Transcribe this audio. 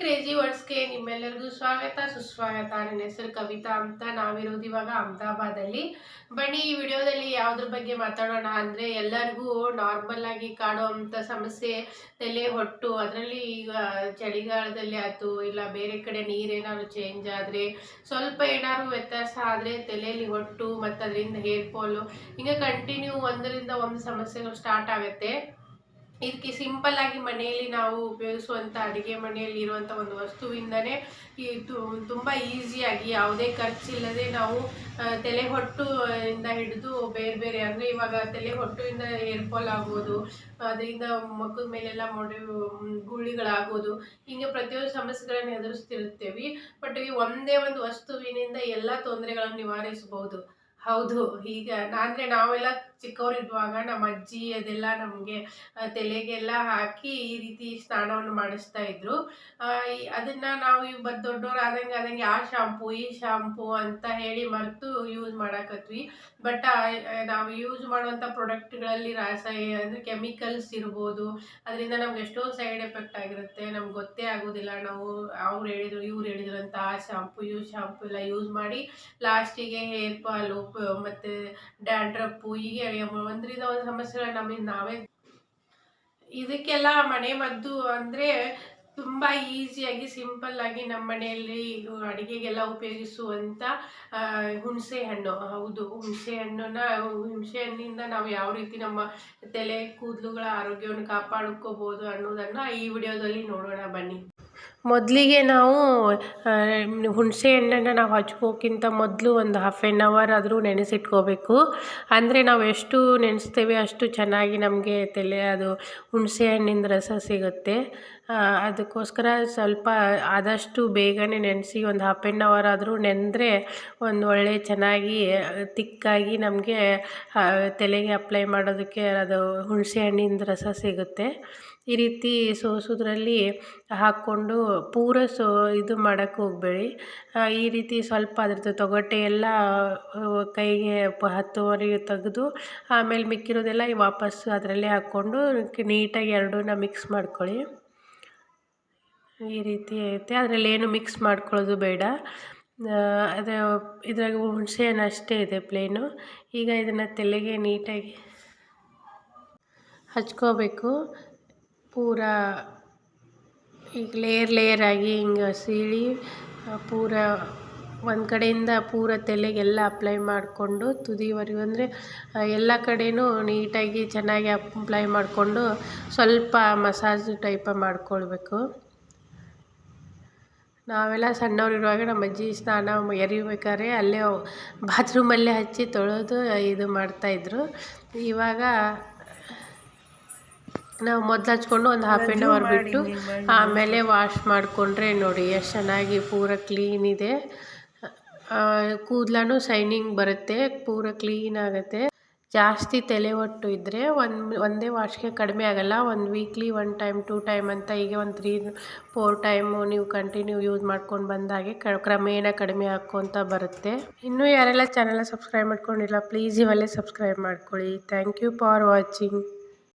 Crazy ವರ್ಡ್ಸ್ಗೆ ನಿಮ್ಮೆಲ್ಲರಿಗೂ ಸ್ವಾಗತ, ಸುಸ್ವಾಗತ. ನನ್ನ ಹೆಸರು ಕವಿತಾ ಅಂತ. ನಾವಿರೋದು ಇವಾಗ ಅಹಮದಾಬಾದಲ್ಲಿ. ಬನ್ನಿ, ಈ ವಿಡಿಯೋದಲ್ಲಿ ಯಾವುದ್ರ ಬಗ್ಗೆ ಮಾತಾಡೋಣ ಅಂದರೆ ಎಲ್ಲರಿಗೂ ನಾರ್ಮಲ್ ಆಗಿ ಕಾಡುವಂಥ ಸಮಸ್ಯೆ ತಲೆ ಹೊಟ್ಟು. ಅದರಲ್ಲಿ ಈಗ ಚಳಿಗಾಲದಲ್ಲಿ ಆಯಿತು, ಇಲ್ಲ ಬೇರೆ ಕಡೆ ನೀರೇನಾದ್ರು ಚೇಂಜ್ ಆದರೆ ಸ್ವಲ್ಪ ಏನಾದ್ರು ವ್ಯತ್ಯಾಸ ಆದರೆ ತಲೆಯಲ್ಲಿ ಹೊಟ್ಟು ಮತ್ತು ಅದರಿಂದ ಹೇರ್ ಫಾಲು ಹಿಂಗೆ ಕಂಟಿನ್ಯೂ ಒಂದರಿಂದ ಒಂದು ಸಮಸ್ಯೆಗಳು ಸ್ಟಾರ್ಟ್ ಆಗುತ್ತೆ. ಇದಕ್ಕೆ ಸಿಂಪಲ್ ಆಗಿ ಮನೆಯಲ್ಲಿ ನಾವು ಉಪಯೋಗಿಸುವಂಥ ಅಡುಗೆ ಮನೆಯಲ್ಲಿ ಇರುವಂಥ ಒಂದು ವಸ್ತುವಿಂದನೇ ಈ ತುಂಬ ಈಸಿಯಾಗಿ ಯಾವುದೇ ಖರ್ಚಿಲ್ಲದೆ ನಾವು ತಲೆ ಹೊಟ್ಟು ಇಂದ ಹಿಡಿದು ಬೇರೆ ಬೇರೆ, ಅಂದರೆ ಇವಾಗ ತಲೆ ಹೊಟ್ಟುವಿಂದ ಹೇರ್ ಫಾಲ್ ಆಗ್ಬೋದು, ಅದರಿಂದ ಮಕ್ಕಳ ಮೇಲೆಲ್ಲ ಮೊಡೆ, ಗುಳ್ಳಿಗಳಾಗೋದು, ಹಿಂಗೆ ಪ್ರತಿಯೊಂದು ಸಮಸ್ಯೆಗಳನ್ನು ಎದುರಿಸ್ತಿರುತ್ತೇವೆ. ಬಟ್ ಈ ಒಂದೇ ಒಂದು ವಸ್ತುವಿನಿಂದ ಎಲ್ಲ ತೊಂದರೆಗಳನ್ನು ನಿವಾರಿಸಬಹುದು. ಹೌದು, ಈಗ ಅಂದರೆ ನಾವೆಲ್ಲ ಚಿಕ್ಕವರಿರುವಾಗ ನಮ್ಮ ಅಜ್ಜಿ ಅದೆಲ್ಲ ನಮಗೆ ತಲೆಗೆಲ್ಲ ಹಾಕಿ ಈ ರೀತಿ ಸ್ನಾನವನ್ನು ಮಾಡಿಸ್ತಾ ಇದ್ರು. ಅದನ್ನ ನಾವು ಇವಾಗ ದೊಡ್ಡವ್ರು ಆದಂಗೆ ಆದಂಗೆ ಆ ಶಾಂಪು ಈ ಶಾಂಪು ಅಂತ ಹೇಳಿ ಮರೆತು ಯೂಸ್ ಮಾಡಾಕತ್ವಿ. ಬಟ್ ನಾವು ಯೂಸ್ ಮಾಡುವಂಥ ಪ್ರಾಡಕ್ಟ್ಗಳಲ್ಲಿ ರಾಸಾಯನ ಅಂದರೆ ಕೆಮಿಕಲ್ಸ್ ಇರ್ಬೋದು. ಅದರಿಂದ ನಮ್ಗೆ ಎಷ್ಟೋ ಸೈಡ್ ಎಫೆಕ್ಟ್ ಆಗಿರುತ್ತೆ. ನಮ್ಗೆ ಗೊತ್ತೇ ಆಗೋದಿಲ್ಲ. ನಾವು ಅವ್ರು ಹೇಳಿದ್ರು, ಇವ್ರು ಹೇಳಿದ್ರು ಅಂತ ಆ ಶಾಂಪು ಇವ್ ಶಾಂಪು ಎಲ್ಲ ಯೂಸ್ ಮಾಡಿ ಲಾಸ್ಟಿಗೆ ಹೇರ್ ಫಾಲು ಮತ್ತು ಡ್ಯಾಂಡ್ರಪ್ಪು ಹೀಗೆ ಒಂದರಿಂದ ಒಂದು ಸಮಸ್ಯೆಗಳು ನಮಗೆ ನಾವೇ ಇದಕ್ಕೆಲ್ಲ ಮನೆ ಮದ್ದು ಅಂದರೆ ತುಂಬ ಈಸಿಯಾಗಿ, ಸಿಂಪಲ್ ಆಗಿ ನಮ್ಮ ಮನೆಯಲ್ಲಿ ಅಡುಗೆಗೆಲ್ಲ ಉಪಯೋಗಿಸುವಂಥ ಹುಣಸೆ ಹಣ್ಣು. ಹೌದು, ಹುಣಸೆ ಹಣ್ಣನ್ನ ಹುಣಸೆ ಹಣ್ಣಿಂದ ನಾವು ಯಾವ ರೀತಿ ನಮ್ಮ ತಲೆ, ಕೂದಲುಗಳ ಆರೋಗ್ಯವನ್ನು ಕಾಪಾಡ್ಕೋಬೋದು ಅನ್ನೋದನ್ನು ಈ ವಿಡಿಯೋದಲ್ಲಿ ನೋಡೋಣ ಬನ್ನಿ. ಮೊದಲಿಗೆ ನಾವು ಹುಣಸೆ ಹಣ್ಣನ್ನು ನಾವು ಹಚ್ಕೋಕ್ಕಿಂತ ಮೊದಲು ಒಂದು ಹಾಫ್ ಆ್ಯನ್ ಅವರ್ ಆದರೂ ನೆನೆಸಿಟ್ಕೋಬೇಕು. ಅಂದರೆ ನಾವು ಎಷ್ಟು ನೆನೆಸ್ತೇವೆ ಅಷ್ಟು ಚೆನ್ನಾಗಿ ನಮಗೆ ತಲೆ, ಅದು ಹುಣಸೆ ಹಣ್ಣಿಂದ ರಸ ಸಿಗುತ್ತೆ. ಅದಕ್ಕೋಸ್ಕರ ಸ್ವಲ್ಪ ಆದಷ್ಟು ಬೇಗನೆ ನೆನೆಸಿ ಒಂದು ಹಾಫ್ ಆ್ಯನ್ ಅವರ್ ಆದರೂ ನೆನೆದ್ರೆ ಒಂದು ಒಳ್ಳೆ ಚೆನ್ನಾಗಿ, ತಿಕ್ಕಾಗಿ ನಮಗೆ ತಲೆಗೆ ಅಪ್ಲೈ ಮಾಡೋದಕ್ಕೆ ಅದು ಹುಣಸೆ ಹಣ್ಣಿಂದ ರಸ ಸಿಗುತ್ತೆ. ಈ ರೀತಿ ಸೋಸೋದ್ರಲ್ಲಿ ಹಾಕ್ಕೊಂಡು ಪೂರ ಸೊ ಇದು ಮಾಡೋಕ್ಕೆ ಹೋಗಬೇಡಿ. ಈ ರೀತಿ ಸ್ವಲ್ಪ ಅದ್ರದ್ದು ತೊಗಟೆ ಎಲ್ಲ ಕೈಗೆ ಪ ಹತ್ತುವರೆಗೆ ತೆಗೆದು ಆಮೇಲೆ ಮಿಕ್ಕಿರೋದೆಲ್ಲ ವಾಪಸ್ ಅದರಲ್ಲೇ ಹಾಕ್ಕೊಂಡು ನೀಟಾಗಿ ಎರಡನ್ನ ಮಿಕ್ಸ್ ಮಾಡ್ಕೊಳ್ಳಿ. ಈ ರೀತಿ ಐತೆ. ಅದರಲ್ಲಿ ಏನು ಮಿಕ್ಸ್ ಮಾಡ್ಕೊಳ್ಳೋದು ಬೇಡ. ಅದು ಇದ್ರಾಗ ಹುಣಸೆ ಹಣ್ಣು ಅಷ್ಟೇ ಇದೆ ಪ್ಲೇನು ಈಗ ಇದನ್ನು ತಲೆಗೆ ನೀಟಾಗಿ ಹಚ್ಕೋಬೇಕು. ಪೂರ ಈಗ ಲೇಯರ್ ಲೇಯರ್ ಆಗಿ ಹಿಂಗೆ ಸೀಳಿ ಪೂರ ಒಂದು ಕಡೆಯಿಂದ ಪೂರ ತಲೆಗೆಲ್ಲ ಅಪ್ಲೈ ಮಾಡಿಕೊಂಡು ತುದಿವರೆಗೂ ಅಂದರೆ ಎಲ್ಲ ಕಡೆಯೂ ನೀಟಾಗಿ ಚೆನ್ನಾಗಿ ಅಪ್ಲೈ ಮಾಡಿಕೊಂಡು ಸ್ವಲ್ಪ ಮಸಾಜ್ ಟೈಪ ಮಾಡ್ಕೊಳ್ಬೇಕು. ನಾವೆಲ್ಲ ಸಣ್ಣವರಿರುವಾಗ ನಮ್ಮ ಅಜ್ಜಿ ಸ್ನಾನ ಎರಿಬೇಕಾದ್ರೆ ಅಲ್ಲೇ ಬಾತ್ರೂಮಲ್ಲೇ ಹಚ್ಚಿ ತೊಳೆದು ಇದು ಮಾಡ್ತಾಯಿದ್ರು ಇವಾಗ ನಾವು ಮೊದಲು ಹಚ್ಕೊಂಡು ಒಂದು ಹಾಫ್ ಆ್ಯನ್ ಅವರ್ ಬಿಟ್ಟು ಆಮೇಲೆ ವಾಶ್ ಮಾಡಿಕೊಂಡ್ರೆ ನೋಡಿ ಎಷ್ಟು ಚೆನ್ನಾಗಿ ಪೂರ ಕ್ಲೀನ್ ಇದೆ. ಕೂದಲೂ ಶೈನಿಂಗ್ ಬರುತ್ತೆ ಪೂರ ಕ್ಲೀನ್ ಆಗುತ್ತೆ. ಜಾಸ್ತಿ ತಲೆ ಒಟ್ಟು ಇದ್ದರೆ ಒಂದು ಒಂದೇ ವಾಶ್ಗೆ ಕಡಿಮೆ ಆಗಲ್ಲ ಒಂದು weekly one time two time ಅಂತ ಈಗ ಒಂದು ತ್ರೀ ಫೋರ್ ಟೈಮು ನೀವು ಕಂಟಿನ್ಯೂ ಯೂಸ್ ಮಾಡ್ಕೊಂಡು ಬಂದಾಗೆ ಕ ಕ್ರಮೇಣ ಕಡಿಮೆ ಹಾಕ್ಕೊತ ಬರುತ್ತೆ. ಇನ್ನೂ ಯಾರೆಲ್ಲ ಚಾನೆಲ್ ಸಬ್ಸ್ಕ್ರೈಬ್ ಮಾಡ್ಕೊಂಡಿಲ್ಲ ಪ್ಲೀಸ್ ಇವೆಲ್ಲ ಸಬ್ಸ್ಕ್ರೈಬ್ ಮಾಡ್ಕೊಳ್ಳಿ. Thank you for watching